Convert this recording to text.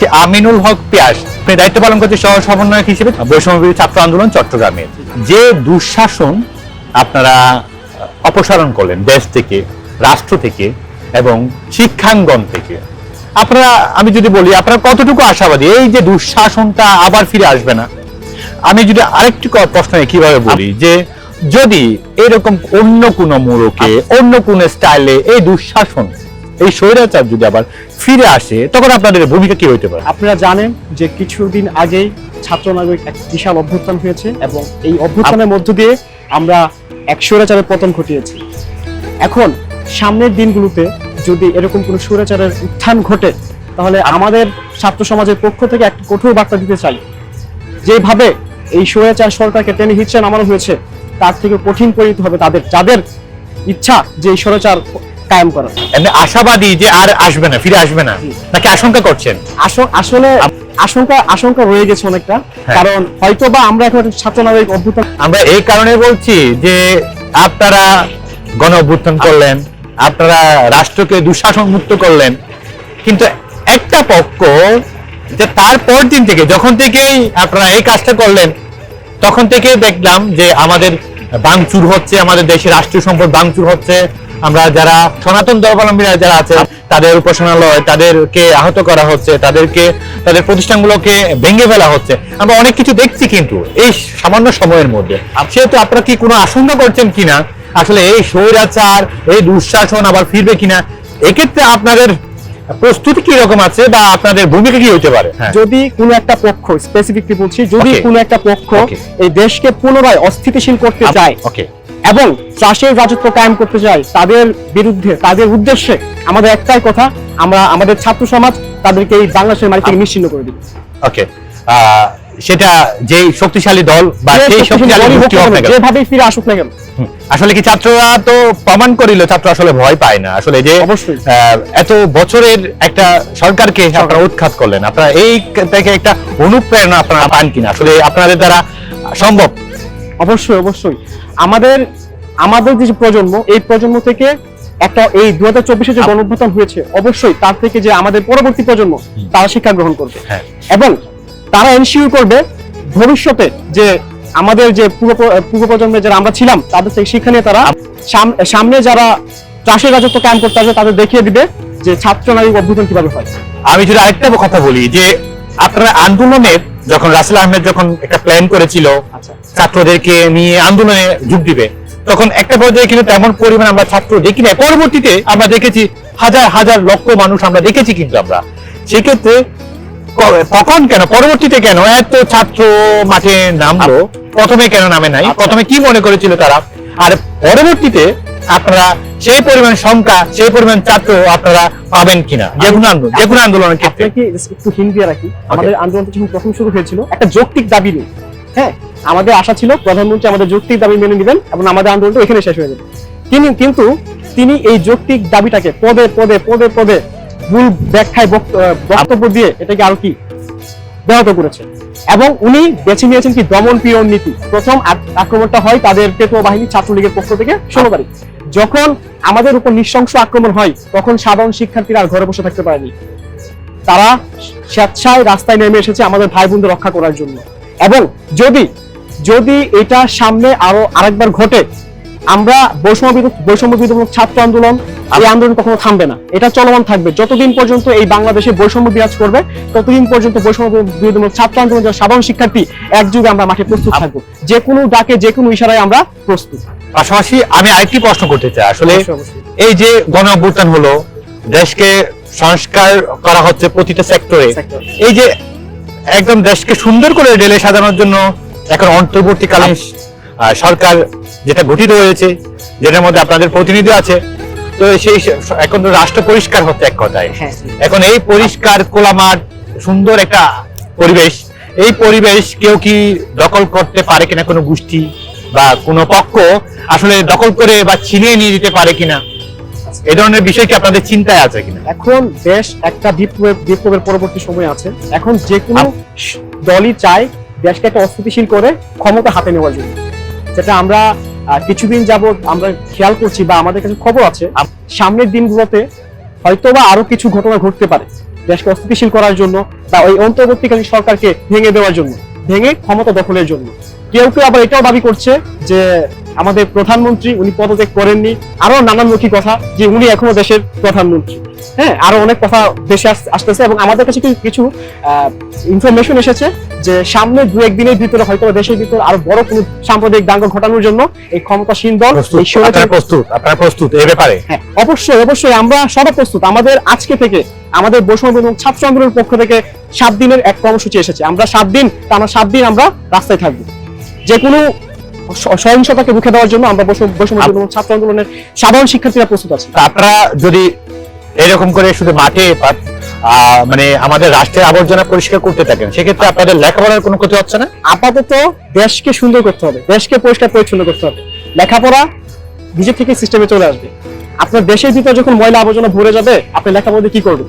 যে আমিনুল হক পিয়াস। আপনি দায়িত্ব পালন করছে সহ সমন্বয়ক হিসেবে। বৈষম্যবিরোধী ছাত্র আন্দোলন চট্টগ্রামের যে দুঃশাসন আপনারা অপসারণ করলেন দেশ থেকে রাষ্ট্র থেকে এবং শিক্ষাঙ্গন থেকে। আপনারা আমি যদি বলি আপনারা কতটুকু আশাবাদী? এই যে দুঃশাসনটা আবার ফিরে আসবে না। আমি যদি আরেকটি প্রশ্ন কীভাবে বলি যে যদি এরকম অন্য কোন মোড়কে অন্য কোন স্টাইলে এই দুঃশাসন এই স্বৈরাচার যদি আবার ফিরে আসে, তখন আপনাদের ভূমিকা কি হইতে পারে? আপনারা জানেন যে কিছুদিন আগেই ছাত্র নাগরিক এক বিশাল অভ্যুত্থান হয়েছে এবং এই অভ্যুত্থানের মধ্য দিয়ে আমরা এক স্বৈরাচারের পতন ঘটিয়েছি। এখন, সামনের দিনগুলোতে যদি এরকম কোনো স্বৈরাচারের উত্থান ঘটে, তাহলে আমাদের ছাত্র সমাজের পক্ষ থেকে একটা কঠোর বার্তা দিতে চাই। যেভাবে এই স্বৈরাচার সরকারকে টেনে হিচ্ছে নামানো হয়েছে, তার থেকে কঠিন পরিণত হবে তাদের, যাদের ইচ্ছা যে এই স্বৈরাচার কায়েম করা। এমনি আশাবাদী যে আর আসবে না ফিরে আসবে না নাকি আশঙ্কা করছেন? আসলে আশঙ্কা আশঙ্কা রয়ে গেছে অনেকটা হ্যাঁ। কারণ হয়তো বা আমরা এখন অভ্যুত্থান আমরা এই কারণে বলছি যে আপনারা গণ অভ্যুত্থান করলেন আপনারা রাষ্ট্রকে দুঃশাসন মুক্ত করলেন কিন্তু একটা পক্ষ যে তারপর দিন থেকে যখন থেকেই আপনারা এই কাজটা করলেন তখন থেকে দেখলাম যে আমাদের ভাঙচুর হচ্ছে আমাদের দেশের রাষ্ট্রীয় সম্পদ ভাঙচুর হচ্ছে আমরা যারা সনাতন ধর্মাবলম্বীরা যারা আছে তাদের উপাসনালয় তাদেরকে আহত করা হচ্ছে তাদেরকে তাদের প্রতিষ্ঠানগুলোকে ভেঙে ফেলা হচ্ছে। আমরা অনেক কিছু দেখছি কিন্তু এই সামান্য সময়ের মধ্যে। সেহেতু আপনারা কি কোনো আশঙ্কা করছেন কিনা? আসলে এই স্বৈরাচার এই দুঃশাসন আবার ফিরবে কিনা? এক্ষেত্রে আপনাদের প্রস্তুতি কি রকম আছে বা আপনাদের ভূমিকা কি হতে পারে? হ্যাঁ। যদি কোনো একটা পক্ষ স্পেসিফিকলি বলছি যদি. কোনো একটা পক্ষ এই দেশকে পুনরায় অস্থিতিশীল করতে চায় ওকে এবং চাষের রাজত্ব কায়েম করতে চায় তাদের বিরুদ্ধে তাদের উদ্দেশ্যে আমাদের একটাই কথা আমরা আমাদের ছাত্র সমাজ তাদেরকে এই বাংলাদেশের মাটি থেকে নিশ্চিন্ন করে দিই ওকে সেটা যেই শক্তিশালী দল বা যে সেই শক্তিশালী। যেভাবেই ফিরে আসুক না কেন। আসলে কি ছাত্ররা তো প্রমাণ করিল ছাত্র আসলে ভয় পায় না। আসলে যে এত বছরের একটা সরকারকে আপনারা উৎখাত করলেন। আপনারা এই থেকে একটা অনুপ্রেরণা আপনারা পান কিনা? আসলে আপনাদের দ্বারা সম্ভব? অবশ্যই অবশ্যই। আমাদের আমাদের যে প্রজন্ম এই প্রজন্ম থেকে একটা এই দু হাজার চব্বিশে যে গণঅভ্যুত্থান হয়েছে অবশ্যই তার থেকে যে আমাদের পরবর্তী প্রজন্ম তারা শিক্ষা গ্রহণ করবে। হ্যাঁ। এবং তারা এনশিওর করবে ভবিষ্যতে যে আমাদের যে পূর্ব পূর্ব প্রজন্মে যারা আমরা ছিলাম তাদের থেকে শিক্ষা নিয়ে তারা সাম- সামনে যারা চাষের রাজত্ব কায়েম করতে আসবে তাদের দেখিয়ে দিবে যে ছাত্র নারী অভ্যুত্থান কীভাবে হয়। আমি যদি আরেকটা কথা বলি যে আপনারা আন্দোলনের যখন রাসেল আহমেদ যখন একটা প্ল্যান করেছিল আচ্ছা। ছাত্রদেরকে নিয়ে আন্দোলনে যোগ দিবে তখন একটা পর্যায়ে কিন্তু তেমন পরিমাণ আমরা ছাত্র দেখি না পরবর্তীতে আমরা দেখেছি হাজার হাজার লক্ষ মানুষ আমরা দেখেছি কিন্তু আমরা। সেক্ষেত্রে ক- তখন কেন? পরবর্তীতে কেন এত ছাত্র মাঠে নামলো? প্রথমে কেন নামে নাই। প্রথমে কি মনে করেছিল তারা? আর পরবর্তীতে আপনারা সেই পরিমাণ সংখ্যা সেই পরিমাণ ছাত্র আপনারা পাবেন কিনা? যে কোনো আন্দোলন যে কোনো আন্দোলনের ক্ষেত্রে। একটু হিন্ট দিয়ে রাখি আমাদের আন্দোলনটা যখন প্রথম শুরু হয়েছিল একটা যৌক্তিক দাবি নিয়ে। হ্যাঁ আমাদের আশা ছিল প্রধানমন্ত্রী আমাদের যৌক্তিক দাবি মেনে নেবেন এবং আমাদের আন্দোলনটা এখানে শেষ হয়ে যাবে। তিনি কিন্তু, তিনি এই যৌক্তিক দাবিটাকে পদে পদে পদে পদে ভুল ব্যাখ্যায় বক্তব্য দিয়ে এটাকে আরও কি ব্যাহত করেছে। এবং উনি বেছে নিয়েছেন কি দমন পীড়ন নীতি। প্রথম আক্রমণটা হয় তাদের পেটোয়া বাহিনী ছাত্রলীগের পক্ষ থেকে ষোলো তারিখ যখন আমাদের উপর নৃশংস আক্রমণ হয়, তখন সাধারণ শিক্ষার্থীরা আর ঘরে বসে থাকতে পারেনি। তারা স্বেচ্ছায় রাস্তায় নেমে এসেছে আমাদের ভাই বোনদের রক্ষা করার জন্য। এবং যদি যদি এটা সামনে আরও আরেকবার ঘটে আমরা বৈষম্য বৈষম্য ছাত্র আন্দোলন এই আন্দোলন কখনো থামবে না। এটা চলমান থাকবে। যতদিন পর্যন্ত এই বাংলাদেশে বৈষম্য বিরাজ করবে ততদিন পর্যন্ত বৈষম্য বিরোধী ছাত্র আন্দোলন যারা সাধারণ শিক্ষার্থী একযুগে আমরা মাঠে প্রস্তুত থাকব। যে কোনো ডাকে যে কোনো ইশারায় আমরা প্রস্তুত। পাশাপাশি আমি আরেকটি প্রশ্ন করতে চাই। আসলে। এই যে গণ হলো দেশকে সংস্কার করা হচ্ছে প্রতিটা সেক্টরে। এই যে একদম দেশকে সুন্দর করে ঢেলে সাজানোর জন্য এখন অন্তর্বর্তীকালীন সরকার যেটা গঠিত হয়েছে যেটার মধ্যে আপনাদের প্রতিনিধি আছে তো সেই এখন তো রাষ্ট্র পরিষ্কার হচ্ছে এক কথায়। হ্যাঁ এখন এই পরিষ্কার কোলামাঠ সুন্দর একটা পরিবেশ এই পরিবেশ কেউ কি দখল করতে পারে কিনা কোনো গোষ্ঠী বা কোনো পক্ষ আসলে দখল করে বা ছিনিয়ে নিয়ে যেতে পারে কিনা এই ধরনের বিষয় কি আপনাদের চিন্তায় আছে কিনা? এখন দেশ একটা বিপ্লবের বিপ্লবের পরবর্তী সময় আছে। এখন যে কোনো দলই চায় দেশকে একটা অস্থিতিশীল করে ক্ষমতা হাতে নেওয়ার জন্য। যেটা আমরা কিছুদিন যাবত আমরা খেয়াল করছি বা আমাদের কাছে খবর আছে সামনের দিনগুলোতে হয়তোবা আরও কিছু ঘটনা ঘটতে পারে। দেশকে অস্থিতিশীল করার জন্য বা ওই অন্তর্বর্তীকালীন সরকারকে ভেঙে দেওয়ার জন্য। ভেঙে ক্ষমতা দখলের জন্য। কেউ কেউ আবার এটাও দাবি করছে যে আমাদের প্রধানমন্ত্রী উনি পদত্যাগ করেননি। আরও নানানমুখী কথা যে উনি এখনও দেশের প্রধানমন্ত্রী। হ্যাঁ আরও অনেক কথা দেশে আসতেছে এবং আমাদের কাছে কিছু- ইনফরমেশন এসেছে যে সামনে দু একদিনের ভিতরে হয়তো দেশের ভিতরে আরও বড় কোনো সাম্প্রদায়িক দাঙ্গা ঘটানোর জন্য এই ক্ষমতাসীন দল প্রস্তুত আপনারা প্রস্তুত এই ব্যাপারে? হ্যাঁ অবশ্যই অবশ্যই আমরা সবাই প্রস্তুত। আমাদের আজকে থেকে আমাদের বৈষম্য এবং ছাত্র আন্দোলনের পক্ষ থেকে সাত দিনের এক কর্মসূচি এসেছে। আমরা সাত দিন আমরা সাত দিন আমরা রাস্তায় থাকব। যে কোনো সহিংসতাকে রুখে দেওয়ার জন্য আমরা বৈষম্য ছাত্র আন্দোলনের সাধারণ শিক্ষার্থীরা প্রস্তুত আছি। আপনারা যদি এরকম করে শুধু মাঠে মানে আমাদের রাষ্ট্রের আবর্জনা পরিষ্কার করতে থাকেন। সেক্ষেত্রে আপনাদের লেখাপড়ার কোনো ক্ষতি হচ্ছে না? আপাতত দেশকে সুন্দর করতে হবে, দেশকে পরিষ্কার পরিচ্ছন্ন করতে হবে। লেখাপড়া নিজে থেকে সিস্টেমে চলে আসবে। আপনার দেশের ভিতরে যখন ময়লা আবর্জনা ভরে যাবে, আপনি লেখাপড়া কি করবেন?